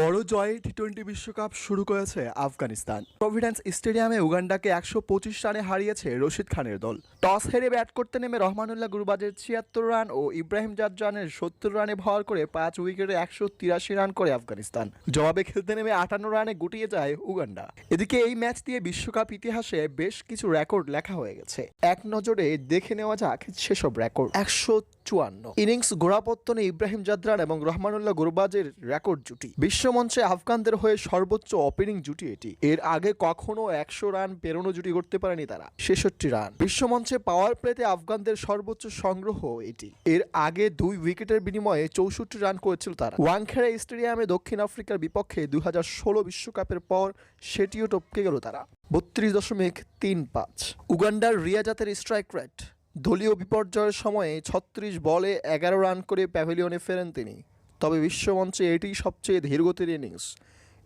বড় জয়ে T twenty বিশ্বকাপ শুরু করেছে আফগানিস্তান। প্রভিডেন্স স্টেডিয়ামে উগান্ডাকে একশো পঁচিশ রানে হারিয়েছে রশিদ খানের দল। টস হেরে ব্যাট করতে নেমে রহমানুল্লাহ গুরুবাজের ছিয়াত্তর রান ও ইব্রাহিম জাদজানের সত্তর রানে ভর করে পাঁচ উইকেটে একশো তিরাশি রান করে আফগানিস্তান। জবাবে খেলতে নেমে আটান্ন রানে গুটিয়ে যায় উগান্ডা। এদিকে এই ম্যাচ দিয়ে বিশ্বকাপ ইতিহাসে বেশ কিছু রেকর্ড লেখা হয়ে গেছে। এক নজরে দেখে নেওয়া যাক সেসব রেকর্ড। একশো চুয়ান্ন। ইনিংস গোড়াপত্তনে ইব্রাহিম জাদরান এবং রহমানুল্লাহ গুরবাজের রেকর্ড জুটি। বিশ্বমঞ্চে আফগানদের হয়ে সর্বোচ্চ ওপেনিং জুটি এটি। এর আগে কখনো একশো রান পেরোনো জুটি করতে পারেনি তারা। ছেষট্টি রান। বিশ্বমঞ্চে পাওয়ার প্লেতে আফগানদের সর্বোচ্চ সংগ্রহ এটি। এর আগে দুই উইকেটের বিনিময়ে চৌষট্টি রান করেছিল তারা। ওয়াংখেড়ে স্টেডিয়ামে দক্ষিণ আফ্রিকার বিপক্ষে দুই হাজার ষোলো বিশ্বকাপের পর সেটিও টপকে গেল তারা। বত্রিশ দশমিক তিন পাঁচ। উগান্ডার রিয়াজাতের স্ট্রাইক রেট দলীয় বিপর্যয়ের সময়ে ছত্রিশ বলে এগারো রান করে প্যাভিলিয়নে ফেরেন তিনি। তবে বিশ্বমঞ্চে এটিই সবচেয়ে ধীরগতির ইনিংস।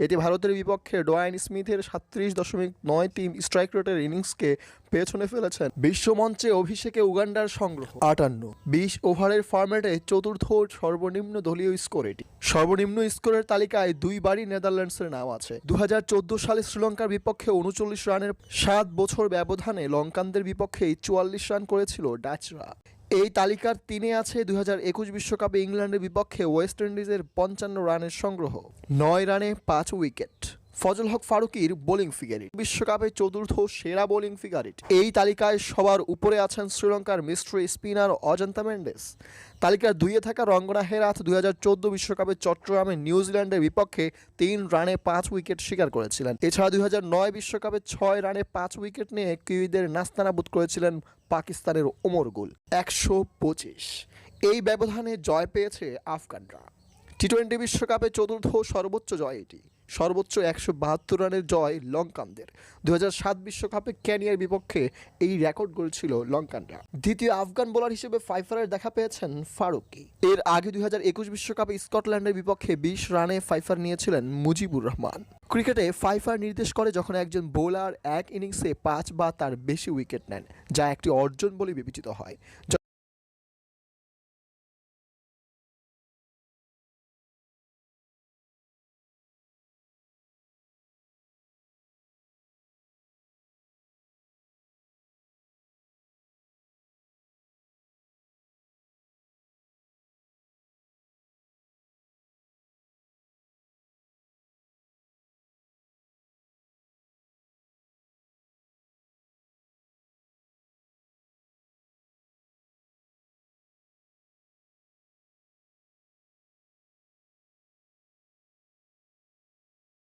এটি ভারতের বিপক্ষে ডোয়াইন স্মিথের সাত্রিশ দশমিক নয় তিন স্ট্রাইক রেটের ইনিংসকে পেছনে ফেলেছেন। বিশ্বমঞ্চে অভিষেকে উগান্ডার সংগ্রহ, আটান্ন। বিশ ওভারের ফরম্যাটে চতুর্থ সর্বনিম্ন দলীয় স্কোর এটি। সর্বনিম্ন স্কোরের তালিকায় দুইবারই নেদারল্যান্ডসের নাম আছে। দু হাজার চোদ্দ সালে শ্রীলঙ্কার বিপক্ষে উনচল্লিশ রানের সাত বছর ব্যবধানে লঙ্কানদের বিপক্ষে চুয়াল্লিশ রান করেছিল ডাচরা। এই তালিকার তিনে আছে দুই হাজার একুশ বিশ্বকাপে ইংল্যান্ডের বিপক্ষে ওয়েস্ট ইন্ডিজের পঞ্চান্ন রানের সংগ্রহ। নয় রানে পাঁচ উইকেট। ফজল হক ফারুকির বোলিং ফিগার বিশ্বকাপে চতুর্থ সেরা বোলিং ফিগার এই তালিকায় সবার উপরে আছেন শ্রীলঙ্কার মিস্ট্রি স্পিনার অজন্তা মেন্ডেস। তালিকার দুইয়ে থাকা রঙ্গনা হেরাথ দুই হাজার চোদ্দ বিশ্বকাপে চট্টগ্রামে নিউজিল্যান্ডের বিপক্ষে তিন রানে পাঁচ উইকেট শিকার করেছিলেন। এছাড়া দুই হাজার নয় বিশ্বকাপে ছয় রানে পাঁচ উইকেট নিয়ে কিউইদের নাস্তানাবুদ করেছিলেন পাকিস্তানের ওমর গুল। একশো পঁচিশ। এই ব্যবধানে জয় পেয়েছে আফগানরা। টি টোয়েন্টি বিশ্বকাপে চতুর্থ সর্বোচ্চ জয় এটি। সর্বোচ্চ একশো বাহাত্তর রানের জয় লঙ্কানদের। দু সাত বিশ্বকাপে ক্যানিয়ার বিপক্ষে এই রেকর্ড করেছিল লঙ্কানরা। দ্বিতীয় আফগান বোলার হিসেবে ফাইফারের দেখা পেয়েছেন ফারুকি। এর আগে দুই বিশ্বকাপে স্কটল্যান্ডের বিপক্ষে বিশ রানে ফাইফার নিয়েছিলেন মুজিবুর রহমান। ক্রিকেটে ফাইফার নির্দেশ করে যখন একজন বোলার এক ইনিংসে পাঁচ বা তার বেশি উইকেট নেন, যা একটি অর্জন বলে বিবেচিত হয়।